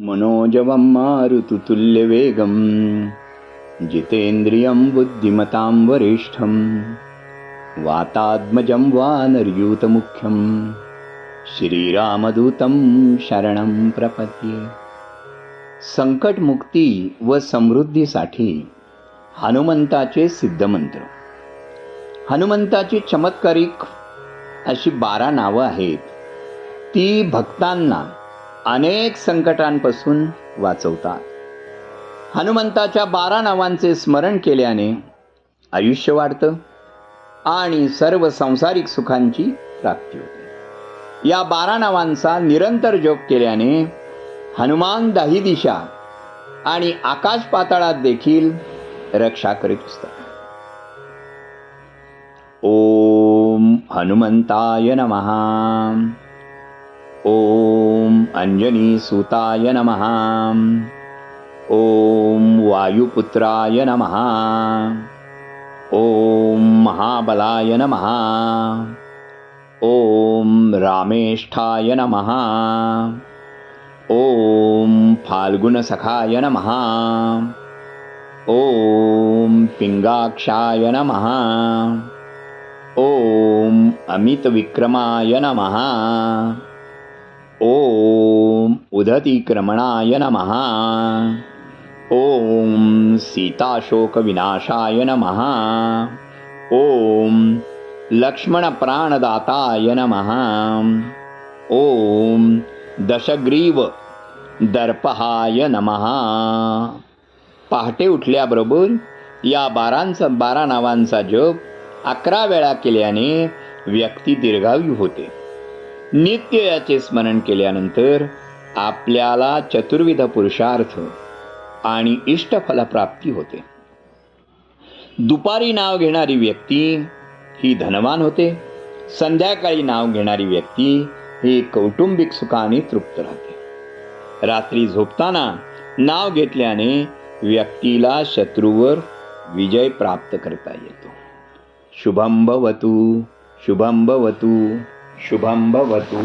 मनोजवं मारुतुल्यवेगं जितेन्द्रियं बुद्धिमतां वरिष्ठं वातात्मजं वानर्यूतमुख्यं श्रीरामदूतं शरणं प्रपद्ये। संकटमुक्ती व समृद्धीसाठी हनुमंताचे सिद्धमंत्र। हनुमंताची चमत्कारिक अशी बारा नावं आहेत. ती भक्तांना अनेक संकटांपासून वाचवतात. हनुमंताच्या बारा नावांचे स्मरण केल्याने आयुष्य वाढतं आणि सर्व संसारिक सुखांची प्राप्ती होते. या बारा नावांचा निरंतर जोप केल्याने हनुमान दाही दिशा आणि आकाश पाताळात देखील रक्षा करीत असतात. ओम हनुमंताय नमः. ओम अञ्जनीसुताय नमः। ॐ वायुपुत्राय नमः। ॐ महाबलाय नमः। ॐ रामेष्ठाय नमः। ॐ फाल्गुनसखाय नमः। ॐ पिङ्गाक्षाय नमः। ॐ अमितविक्रमाय नमः ॐ उदतिक्रमणाय नमः। ॐ सीताशोकविनाशाय नमः। ॐ लक्ष्मणप्राणदाताय नमः। ॐ दशग्रीव दर्पहाय नमः। पहाटे उठल्याबरोबर या बारांचा बारा नावांचा जप अकरा वेळा केल्याने व्यक्ती दीर्घायू होते. नित्य याचे स्मरण केल्यानंतर आपल्याला चतुर्विध पुरुषार्थ आणि इष्टफलप्राप्ती होते. दुपारी नाव घेणारी व्यक्ती ही धनवान होते. संध्याकाळी नाव घेणारी व्यक्ती ही कौटुंबिक सुखाने तृप्त राहते. रात्री झोपताना नाव घेतल्याने व्यक्तीला शत्रूवर विजय प्राप्त करता येतो. शुभम भवतु शुभम भवतु. शुभं भवतु।